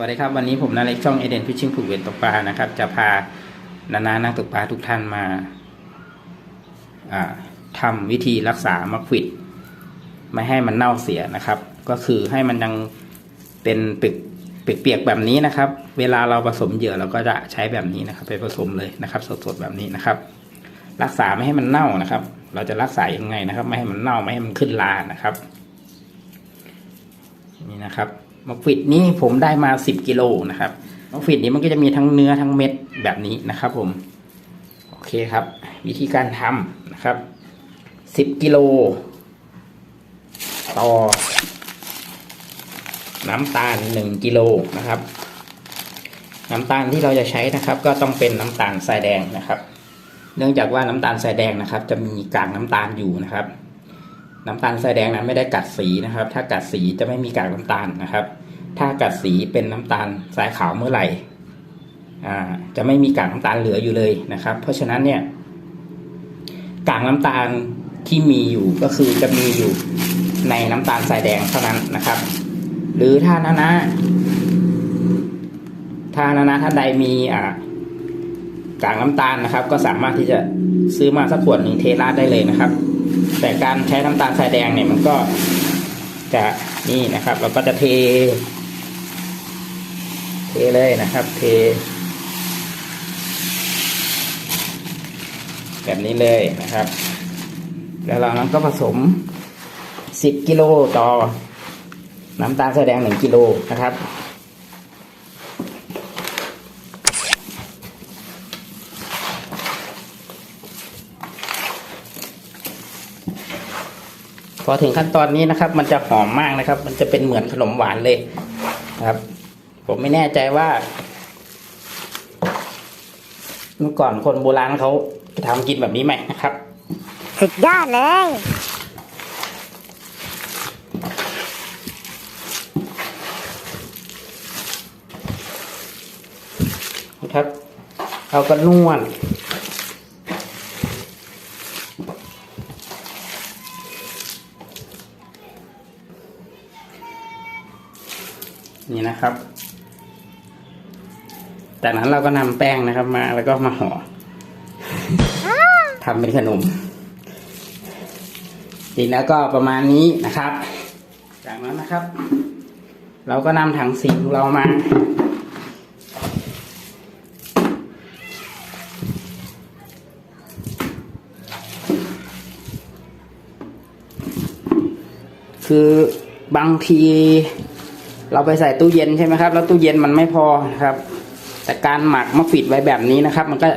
วัสดีครับวันนี้ผมนาเล็กช่องเอเดนฟิชชิ่งผูกเวนตกปลานะครับ จะพานานานักตกปลาทุกท่านมาอ่าทำวิธีรักษามะขวิดไม่ให้มันเน่าเสียนะครับ ก็คือให้มันยังเป็นปียกเปียกๆแบบนี้นะครับ เวลาเราผสมเหยื่อเราก็จะใช้แบบนี้นะครับ ไปผสมเลยนะครับ สดๆแบบนี้นะครับ รักษาไม่ให้มันเน่านะครับ เราจะรักษายังไงนะครับ ไม่ให้มันเน่าไม่ให้มันขึ้นลานะครับ นี่นะครับ มะขวิดนี่ผมได้มาสิบกิโลนะครับมะขวิดนี้มันก็จะมีทั้งเนื้อทั้งเม็ดแบบนี้นะครับ ผม โอเคครับ วิธีการทำนะครับสิบกิโลต่อ น้ำตาลหนึ่งกิโลนะครับ น้ำตาลที่เราจะใช้นะครับ ก็ต้องเป็นน้ำตาลทรายแดงนะครับ เนื่องจากว่าน้ำตาลทรายแดงนะครับ จะมีกากน้ำตาลอยู่นะครับ น้ำตาลทรายแดงนั้นไม่ได้กัดสีนะครับ ถ้ากัดสีจะไม่มีกากน้ำตาลนะครับ ถ้ากัดสีเป็นน้ำตาลทรายขาวเมื่อไหร่จะไม่มีกากน้ำตาลเหลืออยู่เลยนะครับ เพราะฉะนั้นเนี่ยกากน้ำตาลที่มีอยู่ก็คือจะมีอยู่ในน้ำตาลทรายแดงเท่านั้นนะครับ หรือถ้านานะถ้านานะท่านใดมีอ่ากากน้ำตาลนะครับ ก็สามารถที่จะซื้อมาสักขวดหนึ่งเทราดได้เลยนะครับ แต่การใช้น้ำตาลทรายแดงเนี่ยมันก็จะนี่นะครับ เราก็จะเท เทเลยนะครับ เท แบบนี้เลยนะครับ แล้วเรานั้นก็ผสม 10 กิโลต่อ น้ำตาลทรายแดง 1 กิโลนะครับ อถึงขั้นตอนนี้นะครับ มันจะหอมมากนะครับ มันจะเป็นเหมือนขนมหวานเลยนะครับ ผมไม่แน่ใจว่า เมื่อก่อนคนโบราณเขาจะทำกินแบบนี้ไหมนะครับ สุดยอดเลยนะครับ เอากระนวด นี่นะครับ จากนั้นเราก็นำแป้งนะครับมาแล้วก็มาห่อทำเป็นขนมทีแล้วก็ประมาณนี้นะครับ จากนั้นนะครับ เราก็นำถังสีของเรามาคือบางที เราไปใส่ตู้เย็นใช่ไหมครับ แล้วตู้เย็นมันไม่พอครับ แต่การหมักมะฟิดไว้แบบนี้นะครับ มันก็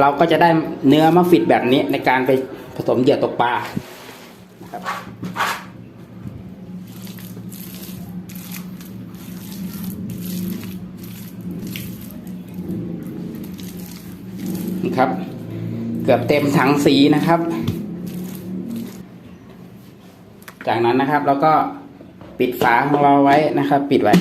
เราก็จะได้เนื้อมะฟิดแบบนี้ในการไปผสมเหยื่อตกปลานะครับครับ เกือบเต็มถังสีนะครับ จากนั้นนะครับเราก็ ปิดฝาของเราไว้นะครับ ปิดไว้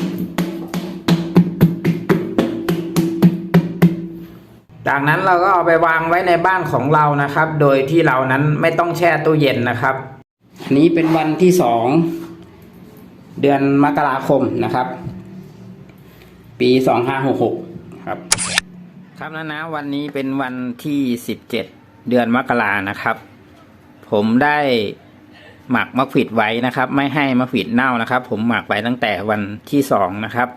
จากนั้นเราก็เอาไปวางไว้ในบ้านของเรานะครับ โดยที่เรานั้นไม่ต้องแช่ตู้เย็นนะครับอันนี้เป็นวันที่สองเดือนมกราคมนะครับ ปีสองห้าหกหกครับ ครับนะนะวันนี้เป็นวันที่สิบเจ็ดเดือนมกรานะครับ ผมได้ หมักมะขวิดไว้นะครับ ไม่ให้มะขวิดเน่านะครับ ผมหมักไว้ตั้งแต่วันที่สองนะครับ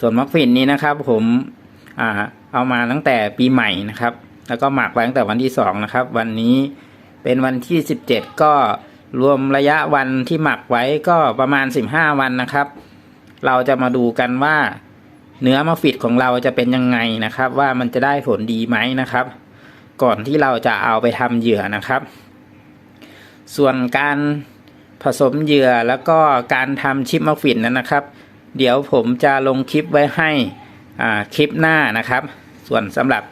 ส่วนมะขวิดนี้นะครับ ผมอ่าเอามาตั้งแต่ปีใหม่นะครับ แล้วก็หมักไว้ตั้งแต่วันที่สองนะครับ วันนี้เป็นวันที่สิบเจ็ดก็รวมระยะวันที่หมักไว้ก็ประมาณสิบห้าวันนะครับ เราจะมาดูกันว่าเนื้อมะฟิดของเราจะเป็นยังไงนะครับ ว่ามันจะได้ผลดีไหมนะครับ ก่อนที่เราจะเอาไปทำเหยื่อนะครับ ส่วนการผสมเหยื่อแล้วก็การทำชิปมะฟิดนั้นนะครับ เดี๋ยวผมจะลงคลิปไว้ให้คลิปหน้านะครับ ส่วนสำหรับ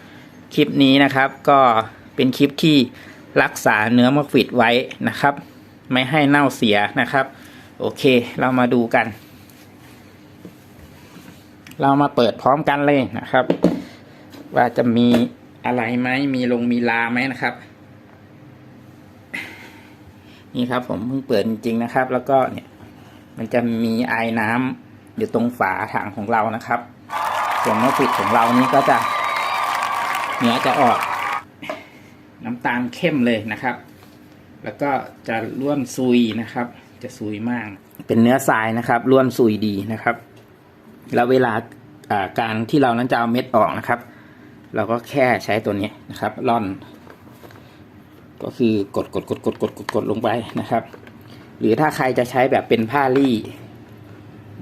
คลิปนี้นะครับ ก็เป็นคลิปที่รักษาเนื้อมะฟิดไว้นะครับ ไม่ให้เน่าเสียนะครับ โอเคเรามาดูกัน เรามาเปิดพร้อมกันเลยนะครับ ว่าจะมีอะไรไหมมีลงมีลาไหมนะครับ นี่ครับ ผมเพิ่งเปิดจริงๆนะครับ แล้วก็เนี่ย มันจะมีไอ้น้อยู่ตรงฝาถังของเรานะครับ ส่วนมะฟิดของเรานี้ก็จะเนื้อจะออกน้ำตาลเข้มเลยนะครับ แล้วก็จะร่วนซุยนะครับ จะซุยมาก เป็นเนื้อทรายนะครับร่วนซุยดีนะครับ แล้วเวลาอ่าการที่เรานั้นจะเอาเม็ดออกนะครับ เราก็แค่ใช้ตัวนี้นะครับร่อน ก็คือกดกดกดกดกดกดกดลงไปนะครับ หรือถ้าใครจะใช้แบบเป็นผ้ารี่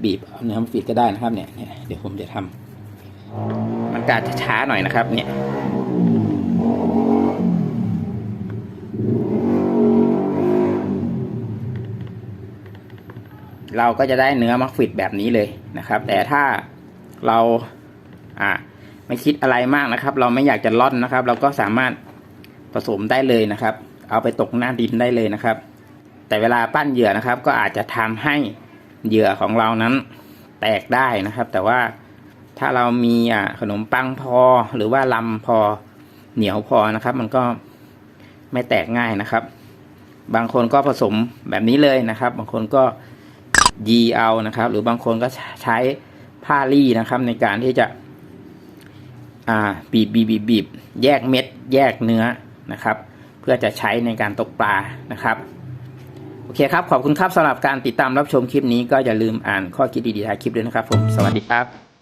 บีบเอาเนื้อมาฟีดก็ได้นะครับเนี่ยเนี่ยเดี๋ยวผมจะทำมันกาจะช้าหน่อยนะครับ เนี่ยเราก็จะได้เนื้อมักฟิดแบบนี้เลยนะครับ แต่ถ้าเราอ่าไม่คิดอะไรมากนะครับ เราไม่อยากจะล่อนนะครับ เราก็สามารถ ผสมได้เลยนะครับ เอาไปตกหน้าดินได้เลยนะครับ แต่เวลาปั้นเหยื่อนะครับ ก็อาจจะทำให้เหยื่อของเรานั้นแตกได้นะครับ แต่ว่าถ้าเรามีขนมปังพอหรือว่าลำพอเหนียวพอนะครับ มันก็ไม่แตกง่ายนะครับ บางคนก็ผสมแบบนี้เลยนะครับ บางคนก็ยีเอานะครับ หรือบางคนก็ใช้ผ้ารีนะครับ ในการที่จะ อ่าบีบบีบบีบบีบแยกเม็ด แยกเนื้อ นะครับ เพื่อจะใช้ในการตกปลานะครับ โอเคครับ ขอบคุณครับสำหรับการติดตามรับชมคลิปนี้ก็อย่าลืมอ่านข้อคิดดีๆท้ายคลิปด้วยนะครับผม สวัสดีครับ